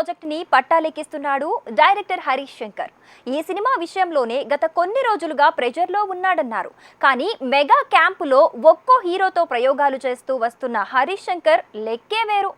ప్రాజెక్ట్ని పట్టాలెక్కిస్తున్నాడు డైరెక్టర్ హరీష్ శంకర్. ఈ సినిమా విషయంలోనే గత కొన్ని రోజులుగా ప్రెజర్లో ఉన్నాడన్నారు. కానీ మెగా క్యాంపులో ఒక్కో హీరోతో ప్రయోగాలు చేస్తూ వస్తున్న హరీష్ శంకర్ లెక్కే వేరు.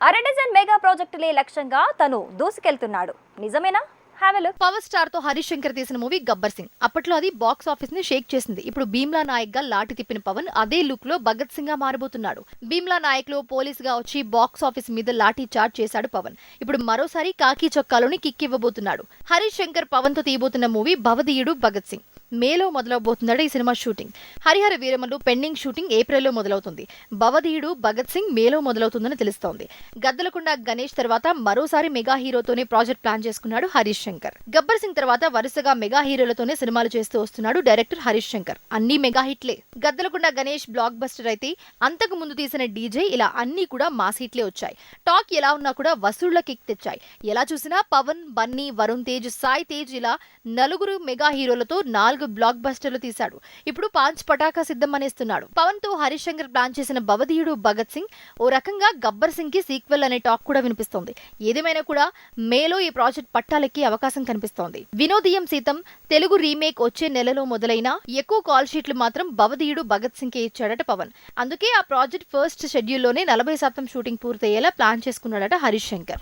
అరడజన్ మెగా ప్రాజెక్టులే లక్ష్యంగా తను దూసుకెళ్తున్నాడు. నిజమేనా? హ్యావ్ లుక్ పవర్ స్టార్తో హరీష్ శంకర్ తీసిన మూవీ గబ్బర్ సింగ్ అప్పట్లో అది బాక్స్ ఆఫీస్ని షేక్ చేసింది. ఇప్పుడు భీమ్లా నాయక్గా లాటి తిప్పిన పవన్ అదే లుక్లో భగత్ సింగ్గా మారబోతున్నాడు. భీమ్లా నాయక్లో పోలీస్గా వచ్చి బాక్స్ ఆఫీస్ మీద లాఠీ చార్జ్ చేశాడు పవన్. ఇప్పుడు మరోసారి కాకి చొక్కాలోని కిక్ ఇవ్వబోతున్నాడు. హరీష్ శంకర్ పవన్తో తీయబోతున్న మూవీ భవదీయుడు భగత్ సింగ్. మేలో మొదలవబోతున్నాడు ఈ cinema shooting. Hari Hara Veera Mallu pending shooting ఏప్రిల్లో మొదలవుతుంది. భవధీయుడు భగత్ సింగ్ మేలో మొదలవుతుందని తెలుస్తోంది. గద్దలకొండ గణేష్ తర్వాత మరోసారి మెగా హీరోతోనే ప్రాజెక్ట్ ప్లాన్ చేసుకున్నాడు హరీష్ శంకర్. గబ్బర్ సింగ్ తర్వాత వరుసగా మెగా హీరోలతోనే సినిమాలు చేస్తూ వస్తున్నాడు డైరెక్టర్ హరీష్ శంకర్. అన్ని మెగా హిట్లే. గద్దలకొండ గణేష్ బ్లాక్ బస్టర్ అయితే అంతకు ముందు తీసిన డీజే ఇలా అన్ని కూడా మాస్ హిట్లే వచ్చాయి. టాక్ ఎలా ఉన్నా కూడా వసూళ్ళ కిక్ తెచ్చాయి. ఎలా చూసినా పవన్ బన్నీ వరుణ్ తేజ్ సాయి తేజ్ ఇలా నలుగురు మెగా హీరోలతో నాలుగు బ్లాక్ బస్టర్లు తీశాడు. ఇప్పుడు పాంచ్ పటాకా సిద్ధం అనేస్తున్నాడు. పవన్తో హరిశంకర్ శంకర్ ప్లాన్ చేసిన భవధీయుడు భగత్ సింగ్ ఓ రకంగా గబ్బర్ సింగ్కి సీక్వెల్ అనే టాక్ కూడా వినిపిస్తోంది. ఏదేమైనా కూడా మేలో ఈ ప్రాజెక్ట్ పట్టాలెక్కి అవకాశం కనిపిస్తోంది. వినోదీయం సీతం తెలుగు రీమేక్ వచ్చే నెలలో మొదలైన ఎక్కువ కాల్ షీట్లు మాత్రం భవదీయుడు భగత్ సింగ్ కే ఇచ్చాడట పవన్. అందుకే ఆ ప్రాజెక్ట్ ఫస్ట్ షెడ్యూల్లోనే నలభై శాతం షూటింగ్ పూర్తయ్యేలా ప్లాన్ చేసుకున్నాడట హరీష్ శంకర్.